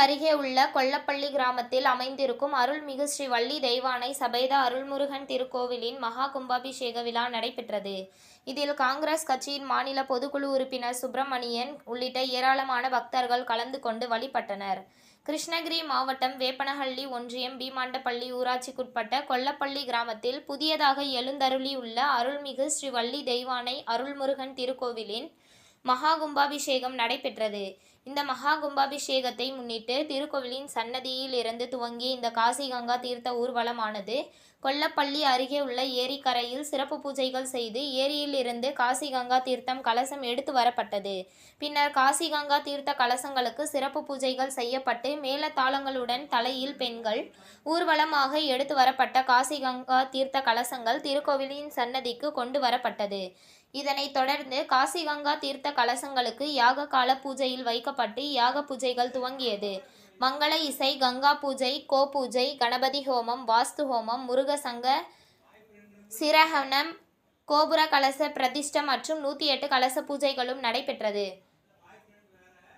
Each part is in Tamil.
அருகே உள்ள கொல்லப்பள்ளி கிராமத்தில் அமைந்திருக்கும் அருள்மிகு ஸ்ரீ வள்ளி தெய்வானை சபேத அருள்முருகன் திருக்கோவிலின் மகா கும்பாபிஷேக விழா நடைபெற்றது. இதில் காங்கிரஸ் கட்சியின் மாநில பொதுக்குழு உறுப்பினர் சுப்பிரமணியன் உள்ளிட்ட ஏராளமான பக்தர்கள் கலந்து கொண்டு வழிபட்டனர். கிருஷ்ணகிரி மாவட்டம் வேப்பனஹள்ளி ஒன்றியம் பீமாண்டப்பள்ளி ஊராட்சிக்குட்பட்ட கொல்லப்பள்ளி கிராமத்தில் புதியதாக எழுந்தருளியுள்ள அருள்மிகு ஸ்ரீ வள்ளி தெய்வானை அருள்முருகன் திருக்கோவிலின் மகா கும்பாபிஷேகம் நடைபெற்றது. இந்த மகா கும்பாபிஷேகத்தை முன்னிட்டு திருக்கோவிலின் சன்னதியில் இருந்து துவங்கிய இந்த காசி கங்கா தீர்த்த ஊர்வலமானது கொல்லப்பள்ளி அருகே உள்ள ஏரிக்கரையில் சிறப்பு பூஜைகள் செய்து ஏரியில் இருந்து காசி கங்கா தீர்த்தம் கலசம் எடுத்து வரப்பட்டது. பின்னர் காசி கங்கா தீர்த்த கலசங்களுக்கு சிறப்பு பூஜைகள் செய்யப்பட்டு மேளதாளங்களுடன் தலையில் பெண்கள் ஊர்வலமாக எடுத்து வரப்பட்ட காசி கங்கா தீர்த்த கலசங்கள் திருக்கோவிலின் சன்னதிக்கு கொண்டு வரப்பட்டது. இதனைத் தொடர்ந்து காசி கங்கா தீர்த்த கலசங்களுக்கு யாக கால பூஜையில் வைக்கப்பட்டு யாக பூஜைகள் துவங்கியது. மங்கள இசை கங்கா பூஜை கோ பூஜை கணபதி ஹோமம் வாஸ்து ஹோமம் முருகசங்க சிரஹனம் கோபுர கலச பிரதிஷ்டம் மற்றும் நூற்றி எட்டு கலச பூஜைகளும் நடைபெற்றது.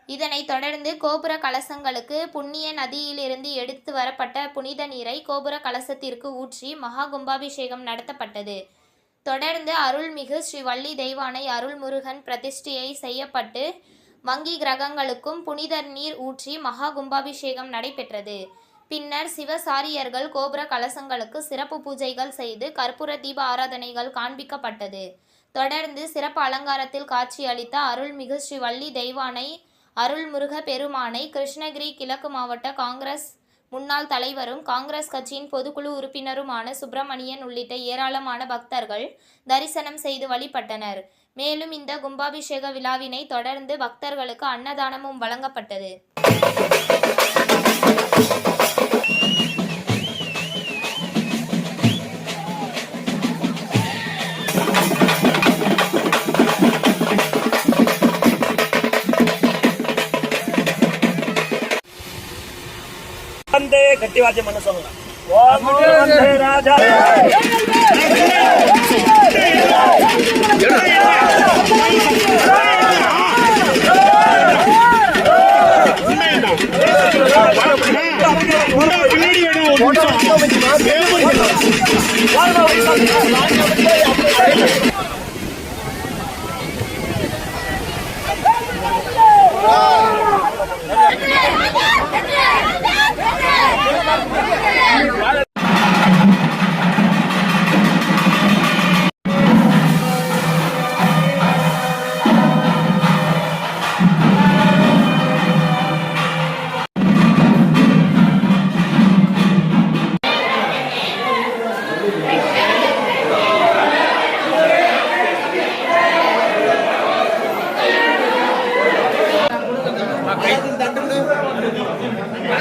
இதனைத் தொடர்ந்து கோபுர கலசங்களுக்கு புண்ணிய நதியிலிருந்து எடுத்து வரப்பட்ட புனித நீரை கோபுர கலசத்திற்கு ஊற்றி மகா கும்பாபிஷேகம் நடத்தப்பட்டது. தொடர்ந்து அருள்மிகு ஸ்ரீ வள்ளி தெய்வானை அருள்முருகன் பிரதிஷ்டையை செய்யப்பட்டு வங்கி கிரகங்களுக்கும் புனித நீர் ஊற்றி மகா கும்பாபிஷேகம் நடைபெற்றது. பின்னர் சிவசாரியர்கள் கோபுர கலசங்களுக்கு சிறப்பு பூஜைகள் செய்து கற்பூர தீப ஆராதனைகள் காண்பிக்கப்பட்டது. தொடர்ந்து சிறப்பு அலங்காரத்தில் காட்சியளித்த அருள்மிகு ஸ்ரீ வள்ளி தெய்வானை அருள்முருக பெருமானை கிருஷ்ணகிரி கிழக்கு மாவட்ட காங்கிரஸ் முன்னாள் தலைவரும் காங்கிரஸ் கட்சியின் பொதுக்குழு உறுப்பினருமான சுப்பிரமணியன் உள்ளிட்ட ஏராளமான பக்தர்கள் தரிசனம் செய்து வழிபட்டனர். மேலும் இந்த கும்பாபிஷேக விழாவினை தொடர்ந்து பக்தர்களுக்கு அன்னதானமும் வழங்கப்பட்டது. வந்தே கட்டி வாத்தியம் பண்ண சொல்லுங்க. I don't know